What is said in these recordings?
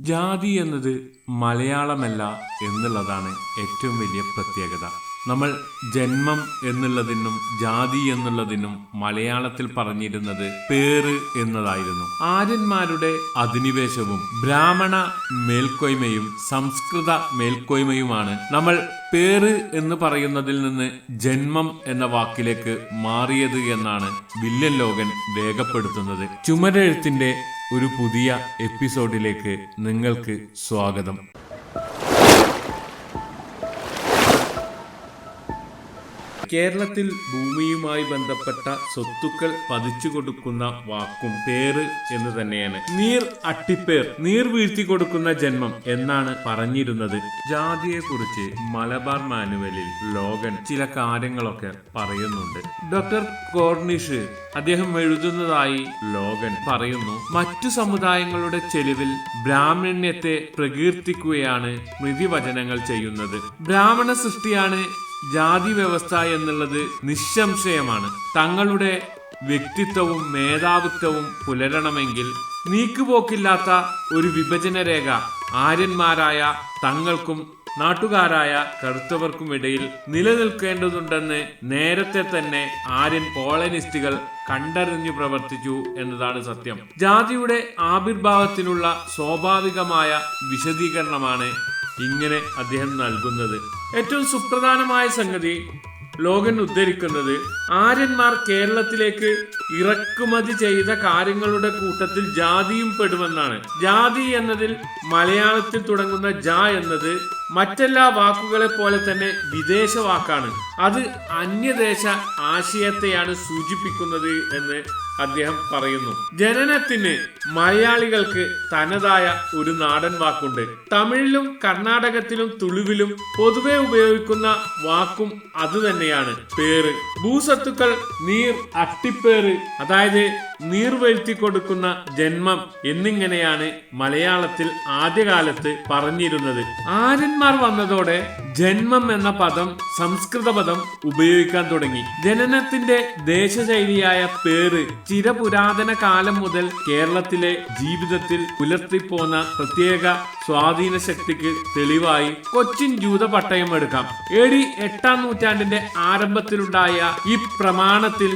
ജാതി എന്നത് മലയാളമല്ല എന്നുള്ളതാണ് ഏറ്റവും വലിയ പ്രത്യേകത. നമ്മൾ ജന്മം എന്നുള്ളതിനും ജാതി എന്നുള്ളതിനും മലയാളത്തിൽ പറഞ്ഞിരുന്നത് പേര് എന്നതായിരുന്നു. ആര്യന്മാരുടെ അധിനിവേശവും ബ്രാഹ്മണ മേൽക്കോയ്മയും സംസ്കൃത മേൽക്കോയ്മയുമാണ് നമ്മൾ പേര് എന്ന് പറയുന്നതിൽ നിന്ന് ജന്മം എന്ന വാക്കിലേക്ക് മാറിയത് എന്നാണ് വില്യൻ ലോകൻ രേഖപ്പെടുത്തുന്നത്. ചുമരെഴുത്തിന്റെ ഒരു പുതിയ എപ്പിസോഡിലേക്ക് നിങ്ങൾക്ക് സ്വാഗതം. കേരളത്തിൽ ഭൂമിയുമായി ബന്ധപ്പെട്ട സ്വത്തുക്കൾ പതിച്ചു കൊടുക്കുന്ന വാക്കും പേര് എന്ന് തന്നെയാണ്. നീർ അട്ടിപ്പേർ നീർ വീഴ്ത്തി കൊടുക്കുന്ന ജന്മം എന്നാണ് പറഞ്ഞിരുന്നത്. ജാതിയെ കുറിച്ച് മലബാർ മാനുവലിൽ ലോകൻ ചില കാര്യങ്ങളൊക്കെ പറയുന്നുണ്ട്. ഡോക്ടർ കോർണിഷ് അദ്ദേഹം എഴുതുന്നതായി ലോകൻ പറയുന്നു മറ്റു സമുദായങ്ങളുടെ ചെലവിൽ ബ്രാഹ്മണ്യത്തെ പ്രകീർത്തിക്കുകയാണ് സ്മൃതിവചനങ്ങൾ ചെയ്യുന്നത്. ബ്രാഹ്മണ സൃഷ്ടിയാണ് ജാതി വ്യവസ്ഥ എന്നുള്ളത് നിസ്സംശയമാണ്. തങ്ങളുടെ വ്യക്തിത്വവും മേധാവിത്വവും പുലരണമെങ്കിൽ നീക്കുപോക്കില്ലാത്ത ഒരു വിഭജന രേഖ ആര്യന്മാരായ തങ്ങൾക്കും നാട്ടുകാരായ കറുത്തവർക്കും ഇടയിൽ നിലനിൽക്കേണ്ടതുണ്ടെന്ന് നേരത്തെ തന്നെ ആര്യൻ പോളനിസ്റ്റുകൾ കണ്ടറിഞ്ഞു പ്രവർത്തിച്ചു എന്നതാണ് സത്യം. ജാതിയുടെ ആവിർഭാവത്തിനുള്ള സ്വാഭാവികമായ വിശദീകരണമാണ് ഇങ്ങനെ അദ്ദേഹം നൽകുന്നത്. ഏറ്റവും സുപ്രധാനമായ സംഗതി ലോകൻ ഉദ്ധരിക്കുന്നത് ആര്യന്മാർ കേരളത്തിലേക്ക് ഇറക്കുമതി ചെയ്ത കാര്യങ്ങളുടെ കൂട്ടത്തിൽ ജാതിയും പെടുമെന്നാണ്. ജാതി എന്നതിൽ മലയാളത്തിൽ തുടങ്ങുന്ന ജ എന്നത് മറ്റെല്ലാ വാക്കുകളെ പോലെ തന്നെ വിദേശ വാക്കാണ്. അത് അന്യദേശ ആശയത്തെയാണ് സൂചിപ്പിക്കുന്നത് എന്ന് അദ്ദേഹം പറയുന്നു. ജനനത്തിന് മലയാളികൾക്ക് തനതായ ഒരു നാടൻ വാക്കുണ്ട്. തമിഴിലും കർണാടകത്തിലും തുളുവിലും പൊതുവെ ഉപയോഗിക്കുന്ന വാക്കും അതുതന്നെയാണ് പേര് ഭൂസത്തുക്കൾ നീർ അട്ടിപ്പേറ് അതായത് നീർവഴുത്തി കൊടുക്കുന്ന ജന്മം എന്നിങ്ങനെയാണ് മലയാളത്തിൽ ആദ്യകാലത്ത് പറഞ്ഞിരുന്നത്. ആര്യന്മാർ വന്നതോടെ ജന്മം എന്ന പദം സംസ്കൃത പദം ഉപയോഗിക്കാൻ തുടങ്ങി. ജനനത്തിന്റെ ദേശശൈലിയായ പേര് ചിരപുരാതന കാലം മുതൽ കേരളത്തിലെ ജീവിതത്തിൽ പുലർത്തിപ്പോന്ന പ്രത്യേക സ്വാധീന ശക്തിക്ക് തെളിവായി കൊച്ചിൻ ജൂത പട്ടയം എടുക്കാം. എ ഡി എട്ടാം നൂറ്റാണ്ടിന്റെ ആരംഭത്തിലുണ്ടായ ഈ പ്രമാണത്തിൽ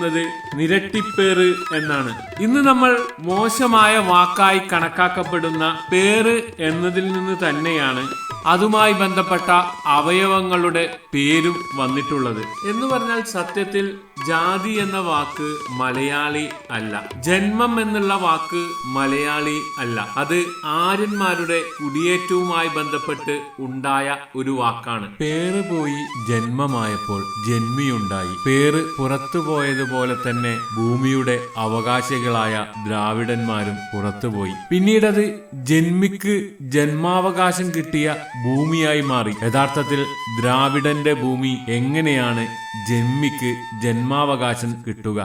ഉപയോഗിച്ചിരിക്കുന്നത് നിരട്ടിപ്പേറ് എന്നാണ്. ഇന്ന് നമ്മൾ മോശമായ വാക്കായി കണക്കാക്കപ്പെടുന്ന പേര് എന്നതിൽ നിന്ന് തന്നെയാണ് അതുമായി ബന്ധപ്പെട്ട അവയവങ്ങളുടെ പേരും വന്നിട്ടുള്ളത്. എന്ന് പറഞ്ഞാൽ സത്യത്തിൽ ജാതി എന്ന വാക്ക് മലയാളി അല്ല. ജന്മം എന്നുള്ള വാക്ക് മലയാളി അല്ല. അത് ആര്യന്മാരുടെ കുടിയേറ്റവുമായി ബന്ധപ്പെട്ട് ഉണ്ടായ ഒരു വാക്കാണ്. പേര് പോയി ജന്മമായപ്പോൾ ജന്മിയുണ്ടായി. പേര് പുറത്തു പോയതുപോലെ തന്നെ ഭൂമിയുടെ അവകാശികളായ ദ്രാവിഡന്മാരും പുറത്തുപോയി പിന്നീടത് ജന്മിക്ക് ജന്മാവകാശം കിട്ടിയ ഭൂമിയായി മാറി. യഥാർത്ഥത്തിൽ ദ്രാവിഡന്റെ ഭൂമി എങ്ങനെയാണ് ജന്മിക്ക് ജന്മാവകാശം കിട്ടുക.